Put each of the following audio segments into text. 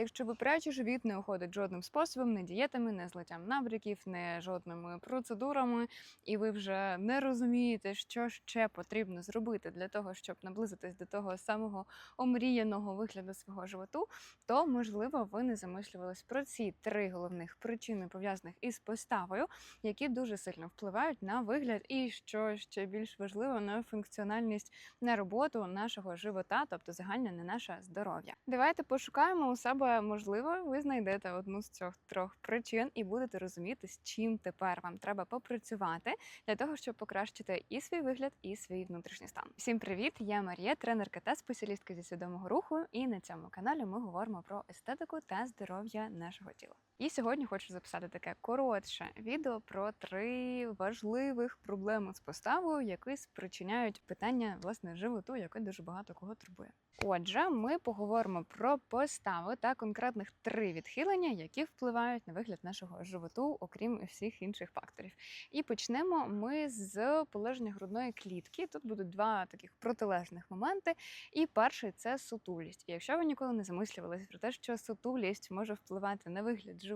Якщо випираючий живіт не уходить жодним способом, не дієтами, не злиттям набряків, не жодними процедурами, і ви вже не розумієте, що ще потрібно зробити для того, щоб наблизитись до того самого омріяного вигляду свого животу, то можливо ви не замислювались про ці три головних причини пов'язаних із поставою, які дуже сильно впливають на вигляд, і що ще більш важливо на функціональність на роботу нашого живота, тобто загальне на наше здоров'я. Давайте пошукаємо у себе, можливо, ви знайдете одну з цих трьох причин і будете розуміти, з чим тепер вам треба попрацювати для того, щоб покращити і свій вигляд, і свій внутрішній стан. Всім привіт! Я Марія, тренерка та спеціалістка зі свідомого руху. І на цьому каналі ми говоримо про естетику та здоров'я нашого тіла. І сьогодні хочу записати таке коротше відео про три важливих проблеми з поставою, які спричиняють питання власне животу, яке дуже багато кого турбує. Отже, ми поговоримо про поставу та конкретних три відхилення, які впливають на вигляд нашого животу, окрім всіх інших факторів. І почнемо ми з положення грудної клітки. Тут будуть два таких протилежних моменти. І перший це сутулість. І якщо ви ніколи не замислювалися про те, що сутулість може впливати на вигляд животу.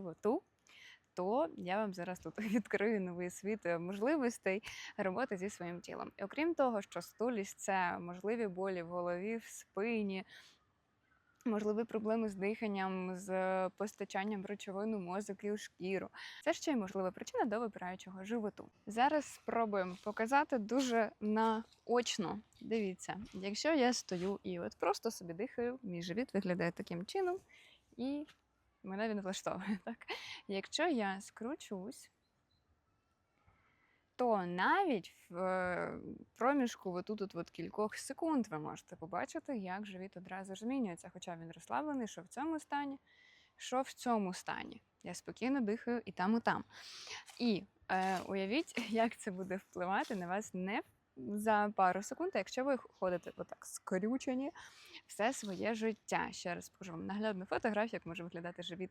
То я вам зараз тут відкрию новий світ е, можливостей роботи зі своїм тілом. І окрім того, що стулість це можливі болі в голові, в спині, можливі проблеми з диханням, з постачанням речовин у мозок і у шкіру. Це ще й можлива причина до випираючого животу. Зараз спробуємо показати дуже наочно. Дивіться, якщо я стою і от просто собі дихаю, мій живіт виглядає таким чином, і мене він влаштовує. Так? Якщо я скручусь, то навіть в е, проміжку отут от, от кількох секунд ви можете побачити, як живіт одразу змінюється, хоча він розслаблений, що в цьому стані, що в цьому стані. Я спокійно дихаю і там, і там. І е, уявіть, як це буде впливати на вас не за пару секунд, якщо ви ходите отак скрючені все своє життя. Ще раз покажу вам наглядну фотографію, як може виглядати живіт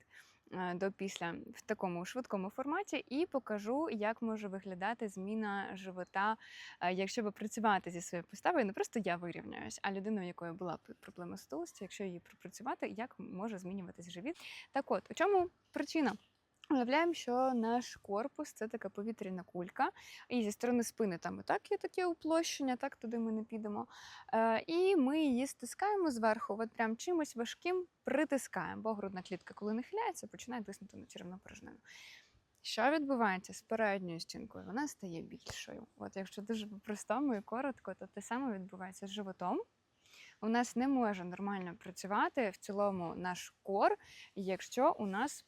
е, до після в такому швидкому форматі, і покажу, як може виглядати зміна живота, е, якщо ви працювати зі своєю поставою. Не просто я вирівняюсь, а людина, у якої була проблема з толстю, якщо її пропрацювати, як може змінюватись живіт. Так от, у чому причина? Уявляємо, що наш корпус це така повітряна кулька, і зі сторони спини там і так є таке уплощення, так туди ми не підемо. Е, і ми її стискаємо зверху, от прям чимось важким притискаємо, бо грудна клітка, коли нахиляється, починає тиснути на черевну порожнину. Що відбувається з передньою стінкою? Вона стає більшою. От якщо дуже по-простому і коротко, то те саме відбувається з животом. У нас не може нормально працювати в цілому наш кор, якщо у нас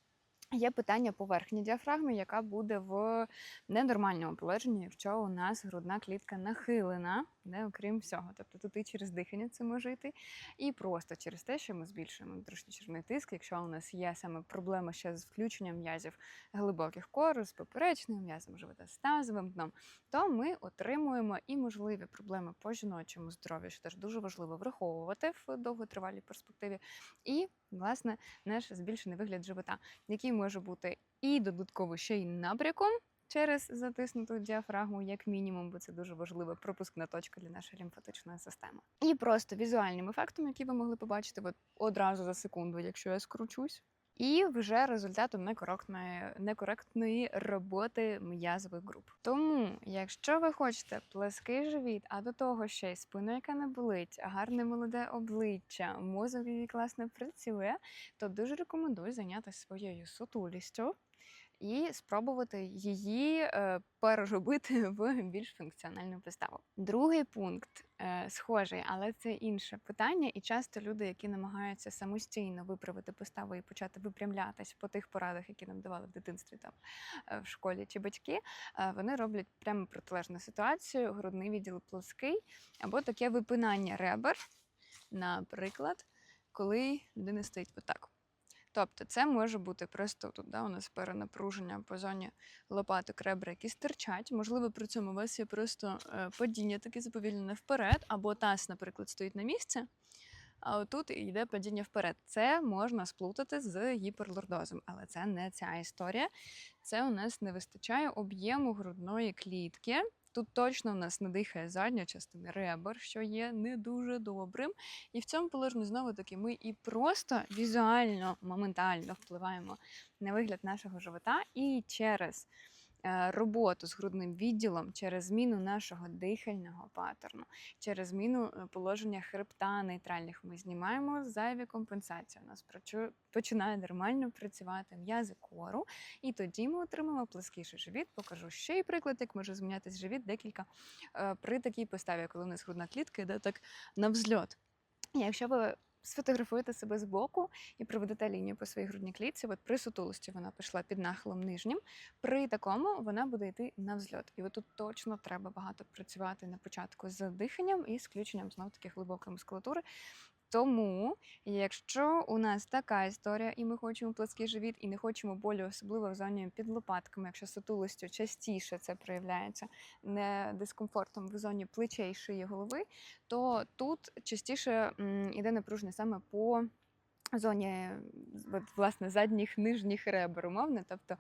Є питання поверхні діафрагми, яка буде в ненормальному положенні, якщо у нас грудна клітка нахилена, не окрім всього. Тобто тут і через дихання це може йти, і просто через те, що ми збільшуємо внутрішньочерний тиск. Якщо у нас є саме проблема ще з включенням м'язів глибоких кору, з поперечним м'язом живота з тазовим дном, то ми отримуємо і можливі проблеми по жіночому здоров'ю, що теж дуже важливо враховувати в довготривалій перспективі. І власне наш збільшений вигляд живота, який може бути і додатково ще й набряком. Через затиснуту діафрагму, як мінімум, бо це дуже важлива пропускна точка для нашої лімфатичної системи. І просто візуальним ефектом, який ви могли побачити от одразу за секунду, якщо я скручусь. І вже результатом некоректної, некоректної роботи м'язових груп. Тому, якщо ви хочете плеский живіт, а до того ще й спину, яка не болить, гарне молоде обличчя, мозок, який класно працює, то дуже рекомендую зайнятися своєю сутулістю і спробувати її е, переробити в більш функціональну поставу. Другий пункт е, схожий, але це інше питання. І часто люди, які намагаються самостійно виправити поставу і почати випрямлятись по тих порадах, які нам давали в дитинстві там е, в школі чи батьки, вони роблять прямо протилежну ситуацію, грудний відділ плоский або таке випинання ребер, наприклад, коли людина стоїть отак. Тобто це може бути просто тут, да, у нас перенапруження по зоні лопаток ребра, які стирчать. Можливо, при цьому у вас є просто е, падіння таке заповільнене вперед, або таз, наприклад, стоїть на місці, а отут йде падіння вперед. Це можна сплутати з гіперлордозом, але це не ця історія. Це у нас не вистачає об'єму грудної клітки. Тут точно в нас не дихає задня частина ребер, що є не дуже добрим. І в цьому положенні знову таки ми і просто візуально, моментально впливаємо на вигляд нашого живота і через роботу з грудним відділом, через зміну нашого дихального паттерну, через зміну е, положення хребта нейтральних, ми знімаємо зайві компенсації. У нас починає нормально працювати м'язи кору, і тоді ми отримаємо плоскіший живіт. Покажу ще й приклад, як може змінятися живіт декілька е, при такій поставі, коли у нас грудна клітка йде так на взльот. Якщо ви сфотографуєте себе збоку і проведете лінію по своїй грудній клітці, от при сутулості вона пішла під нахилом нижнім, при такому вона буде йти на взльот. І отут точно треба багато працювати на початку з диханням і з включенням знов таки глибокої мускулатури. Тому, якщо у нас така історія, і ми хочемо плоский живіт, і не хочемо болю, особливо в зоні під лопатками, якщо сутулостю частіше це проявляється не дискомфортом в зоні плечей, шиї голови, то тут частіше м, іде напруження саме по зоні от, власне задніх нижніх ребер, умовно, тобто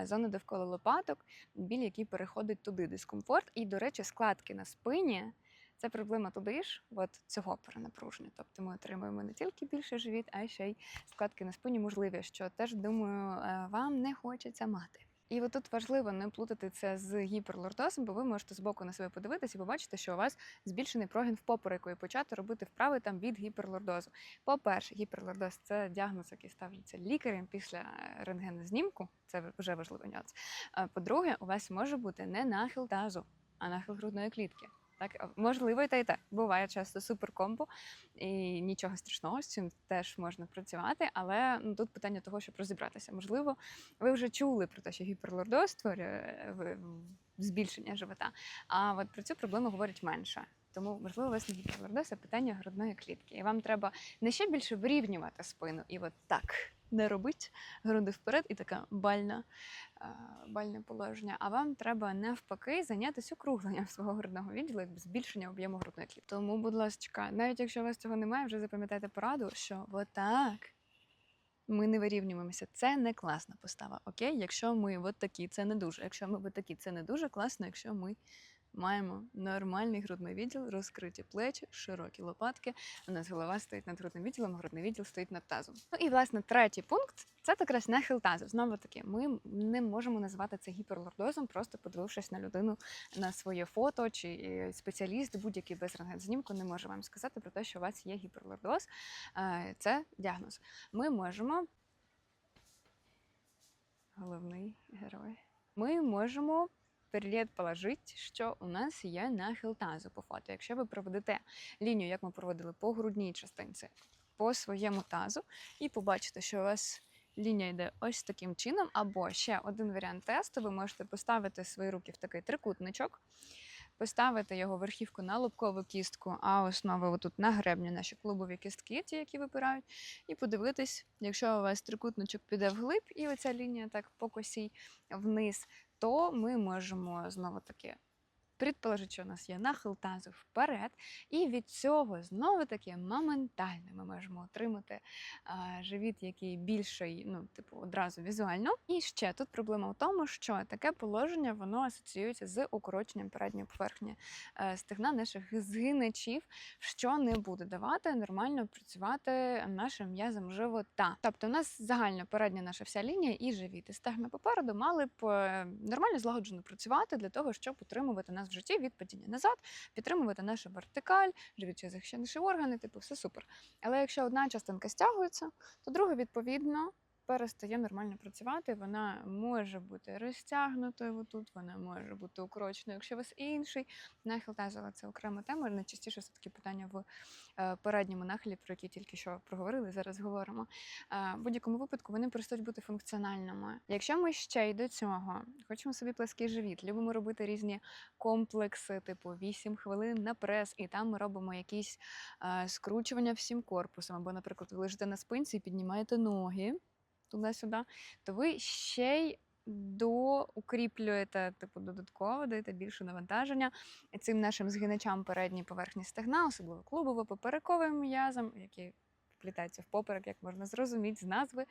е, зона довкола лопаток, біль, який переходить туди дискомфорт. І, до речі, складки на спині. Це проблема туди ж, от цього перенапруження. Тобто ми отримуємо не тільки більше живіт, а ще й складки на спині можливі, що теж думаю, е, вам не хочеться мати. І от тут важливо не плутати це з гіперлордозом, бо ви можете збоку на себе подивитися і побачити, що у вас збільшений прогін в попереку і почати робити вправи там від гіперлордозу. По-перше, гіперлордоз це діагноз, який ставиться лікарем після е, рентгенознімку. Це вже важливий нюанс. А По-друге, у вас може бути не нахил тазу, а нахил грудної клітки. Так, можливо, і те, і те. Буває часто суперкомбо, і нічого страшного, з цим теж можна працювати. Але ну, тут питання того, щоб розібратися. Можливо, ви вже чули про те, що гіперлордоз створює е, збільшення живота, а от про цю проблему говорять менше. Тому, можливо, у вас не гіперлордоз, а питання грудної клітки. І вам треба не ще більше вирівнювати спину і от так не робить груди вперед і така бальна, е, бальне положення. А вам треба навпаки зайнятися округленням свого грудного відділу, якби збільшення об'єму грудної клітки. Тому, будь ласка, навіть якщо у вас цього немає, вже запам'ятайте пораду, що отак ми не вирівнюємося. Це не класна постава. Окей, якщо ми от такі, це не дуже. Якщо ми от такі, це не дуже класно, якщо ми маємо нормальний грудний відділ, розкриті плечі, широкі лопатки. У нас голова стоїть над грудним відділом, грудний відділ стоїть над тазом. Ну і власне третій пункт це якраз нахил тазу. Знову таки, ми не можемо назвати це гіперлордозом, просто подивившись на людину на своє фото, чи е, спеціаліст будь-який без рентгензнімку не може вам сказати про те, що у вас є гіперлордоз. Е, Це діагноз. Ми можемо. Головний герой. Ми можемо предположити, що у нас є нахил тазу по фото. Якщо ви проведете лінію, як ми проводили по грудній частинці, по своєму тазу, і побачите, що у вас лінія йде ось таким чином, або ще один варіант тесту, ви можете поставити свої руки в такий трикутничок, поставити його верхівку на лобкову кістку, а основи отут на гребні наші клубові кістки, ті, які випирають, і подивитись, якщо у вас трикутничок піде вглиб, і оця лінія так по косій вниз, то ми можемо знову таки предположити, що у нас є нахил тазу вперед, і від цього знову таки моментально ми можемо отримати а, живіт, який більший, ну, типу, одразу візуально. І ще тут проблема в тому, що таке положення воно асоціюється з укороченням передньої поверхні е, стегна наших згиначів, що не буде давати нормально працювати нашим м'язам живота. Тобто, у нас загальна передня наша вся лінія і живіт, і стегна попереду мали б е, нормально злагоджено працювати для того, щоб утримувати нас в житті від падіння назад, підтримувати нашу вертикаль, живіт чи захищені органи, типу, все супер. Але якщо одна частинка стягується, то друга відповідно. Перестає нормально працювати, вона може бути розтягнутою отут, вона може бути укороченою. Якщо у вас інший нахил але це окрема тема. Найчастіше все таки питання в е, передньому нахилі, про які тільки що проговорили, зараз говоримо. Е, В будь-якому випадку вони перестають бути функціональними. Якщо ми ще й до цього хочемо собі плеский живіт, любимо робити різні комплекси, типу 8 хвилин на прес, і там ми робимо якісь е, скручування всім корпусом. Або, наприклад, ви лежите на спинці і піднімаєте ноги туди-сюди, то ви ще й доукріплюєте, типу, додатково даєте більше навантаження. Цим нашим згиначам передній поверхні стегна, особливо клубово поперековим м'язам, які вплітається в поперек, як можна зрозуміти з назви.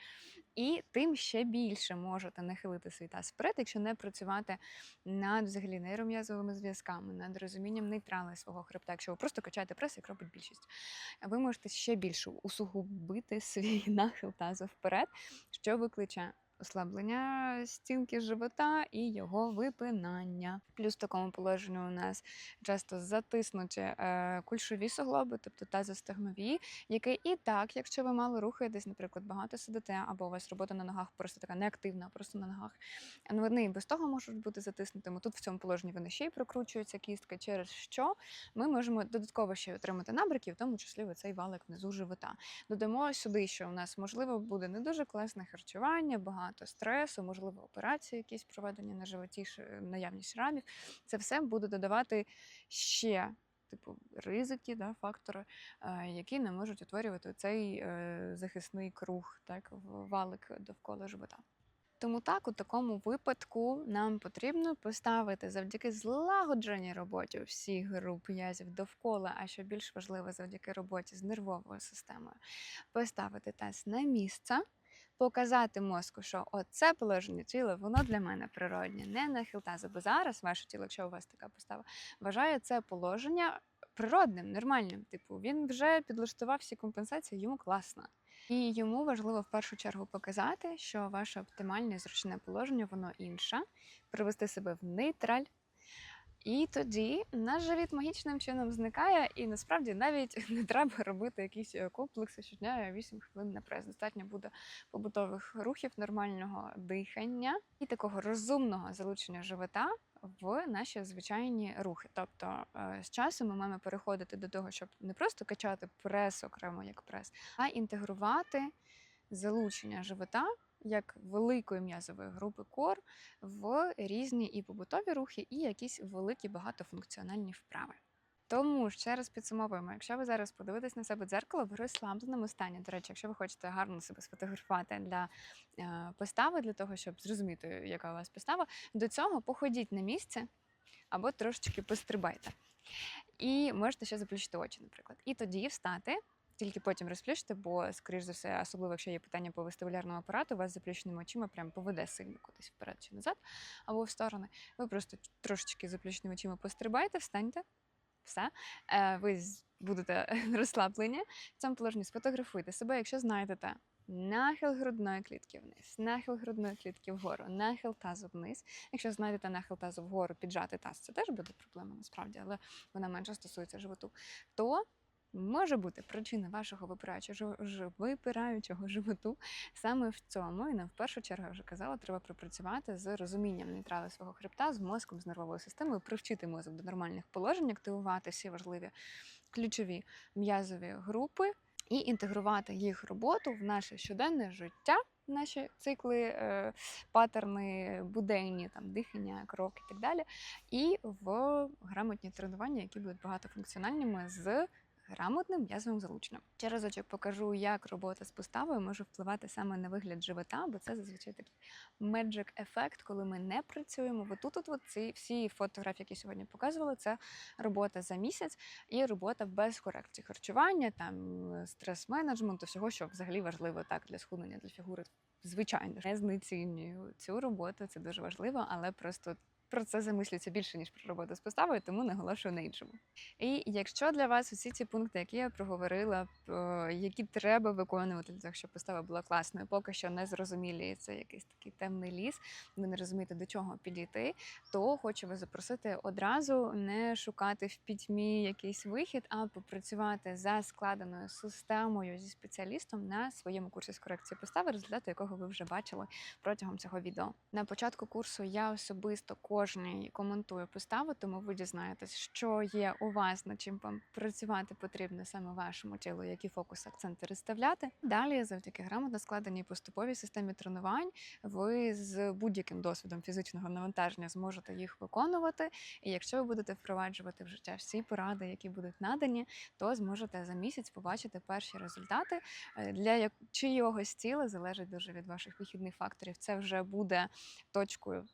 І тим ще більше можете нахилити свій таз вперед, якщо не працювати над взагалі нейром'язовими зв'язками, над розумінням нейтрали свого хребта. Якщо ви просто качаєте прес, як робить більшість, ви можете ще більше усугубити свій нахил тазу вперед, що викличе ослаблення стінки живота і його випинання. Плюс в такому положенні у нас часто затиснуті е, кульшові суглоби, тобто тазостегнові, які і так, якщо ви мало рухаєтесь, наприклад, багато сидите, або у вас робота на ногах просто така неактивна, просто на ногах. ну, Вони і без того можуть бути затиснутими. Тут в цьому положенні вони ще й прокручуються кістка, через що ми можемо додатково ще отримати набряки, в тому числі цей валик внизу живота. Додамо сюди, що у нас можливо буде не дуже класне харчування, багато стресу, можливо, операції якісь проведені на животі, ш- наявність шрамів. Це все буде додавати ще. Типу ризики, да, фактори, е, які не можуть утворювати цей е, захисний круг, так, валик довкола живота. Тому так, у такому випадку нам потрібно поставити завдяки злагодженій роботі всіх груп м'язів довкола, а що більш важливо, завдяки роботі з нервовою системою, поставити таз на місце, показати мозку, що оце положення тіла, воно для мене природнє, не нахил тазу. Бо зараз ваше тіло, якщо у вас така постава, вважає це положення природним, нормальним. Типу, він вже підлаштував всі компенсації, йому класно. І йому важливо в першу чергу показати, що ваше оптимальне зручне положення воно інше, привести себе в нейтраль. І тоді наш живіт магічним чином зникає, і насправді навіть не треба робити якісь е, комплекси щодня 8 хвилин на прес. Достатньо буде побутових рухів, нормального дихання і такого розумного залучення живота в наші звичайні рухи. Тобто е, з часом ми маємо переходити до того, щоб не просто качати прес окремо як прес, а інтегрувати залучення живота як великої м'язової групи кор в різні і побутові рухи, і якісь великі багатофункціональні вправи. Тому ще раз підсумовуємо, якщо ви зараз подивитесь на себе дзеркало в розслабленому стані. До речі, якщо ви хочете гарно себе сфотографувати для е, постави, для того, щоб зрозуміти, яка у вас постава, до цього походіть на місце або трошечки пострибайте. І можете ще заплющити очі, наприклад. І тоді встати, тільки потім розплющити, бо, скоріш за все, особливо якщо є питання по вестибулярному апарату, вас заплющеними очима прям поведе сильно кудись вперед чи назад, або в сторони. Ви просто трошечки заплющеними очима пострибайте, встаньте. Все, Е, ви будете розслаблені. В цьому положенні сфотографуйте себе, якщо знайдете нахил грудної клітки вниз, нахил грудної клітки вгору, нахил тазу вниз. Якщо знайдете нахил тазу вгору, піджати таз, це теж буде проблема насправді, але вона менше стосується животу. То може бути причина вашого випираючого, животу саме в цьому. І не в першу чергу я вже казала, треба пропрацювати з розумінням нейтрали свого хребта, з мозком, з нервовою системою, привчити мозок до нормальних положень, активувати всі важливі ключові м'язові групи і інтегрувати їх роботу в наше щоденне життя. Наші цикли, е, паттерни, буденні, там дихання, крок і так далі, і в грамотні тренування, які будуть багатофункціональними з грамотним м'язовим залученням. Ще разочок покажу, як робота з поставою може впливати саме на вигляд живота, бо це зазвичай такий меджик ефект, коли ми не працюємо. От тут от ці всі фотографії, які сьогодні показували, це робота за місяць і робота без корекції харчування, там стрес-менеджменту, всього, що взагалі важливо так для схуднення, для фігури. Звичайно, не знецінюю цю роботу, це дуже важливо, але просто про це замислюється більше ніж про роботу з поставою, тому наголошую на іншому. І якщо для вас усі ці пункти, які я проговорила, які треба виконувати для того, щоб постава була класною, поки що не зрозумілі, це якийсь такий темний ліс, ви не розумієте, до чого підійти, то хочу вас запросити одразу не шукати в пітьмі якийсь вихід, а попрацювати за складеною системою зі спеціалістом на своєму курсі з корекції постави, результати якого ви вже бачили протягом цього відео. На початку курсу я особисто кожній коментую поставу, тому ви дізнаєтесь, що є у вас, над чим вам працювати потрібно саме вашому тілу, які фокус акценти розставляти. Далі, завдяки грамотно складеній поступовій системі тренувань, ви з будь-яким досвідом фізичного навантаження зможете їх виконувати. І якщо ви будете впроваджувати в життя всі поради, які будуть надані, то зможете за місяць побачити перші результати. Е, Для чийогось тіла залежить дуже від ваших вихідних факторів. Це вже буде точкою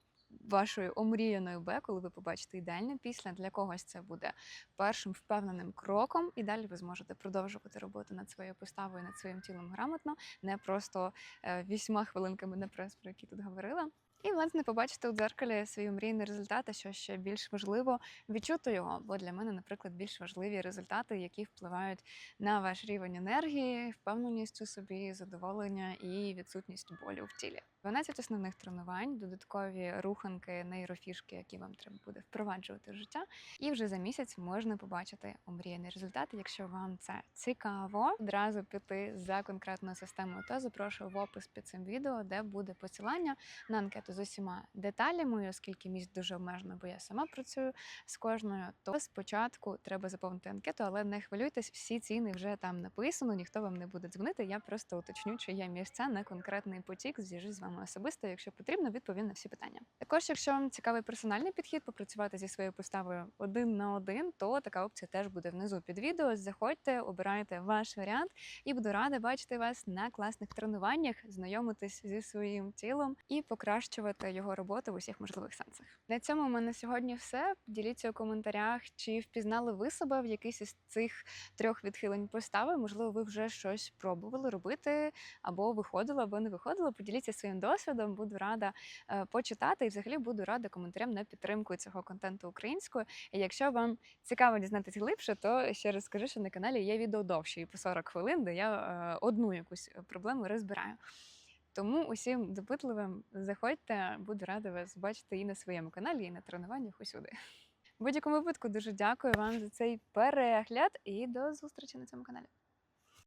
вашою омріяною Б, коли ви побачите ідеальне після. Для когось це буде першим впевненим кроком, і далі ви зможете продовжувати роботу над своєю поставою, над своїм тілом грамотно, не просто е, вісьма хвилинками на прес, про які тут говорила. І, власне, побачити у дзеркалі свій мрійний результат, а що ще більш важливо, відчути його. Бо для мене, наприклад, більш важливі результати, які впливають на ваш рівень енергії, впевненість у собі, задоволення і відсутність болю в тілі. 12 основних тренувань, додаткові руханки, нейрофішки, які вам треба буде впроваджувати в життя. І вже за місяць можна побачити омріяний результат. Якщо вам це цікаво, одразу піти за конкретною системою, то запрошую в опис під цим відео, де буде посилання на анкету з усіма деталями, оскільки місць дуже обмежено, бо я сама працюю з кожною. То спочатку треба заповнити анкету, але не хвилюйтесь, всі ціни вже там написано, ніхто вам не буде дзвонити. Я просто уточню, чи є місця на конкретний потік. Зв'яжусь з вами особисто. Якщо потрібно, відповім на всі питання. Також, якщо вам цікавий персональний підхід, попрацювати зі своєю поставою один на один, то така опція теж буде внизу під відео. Заходьте, обирайте ваш варіант, і буду рада бачити вас на класних тренуваннях, знайомитись зі своїм тілом і покращувати його роботу в усіх можливих сенсах. На цьому у мене сьогодні все. Діліться у коментарях, чи впізнали ви себе в якийсь із цих трьох відхилень постави. Можливо, ви вже щось пробували робити, або виходило, або не виходило. Поділіться своїм досвідом. Буду рада е, почитати і взагалі буду рада коментарям на підтримку цього контенту українською. І якщо вам цікаво дізнатися глибше, то ще раз скажу, що на каналі є відео довші по 40 хвилин, де я е, одну якусь проблему розбираю. Тому усім допитливим заходьте, буду рада вас бачити і на своєму каналі, і на тренуваннях усюди. В будь-якому випадку дуже дякую вам за цей перегляд і до зустрічі на цьому каналі.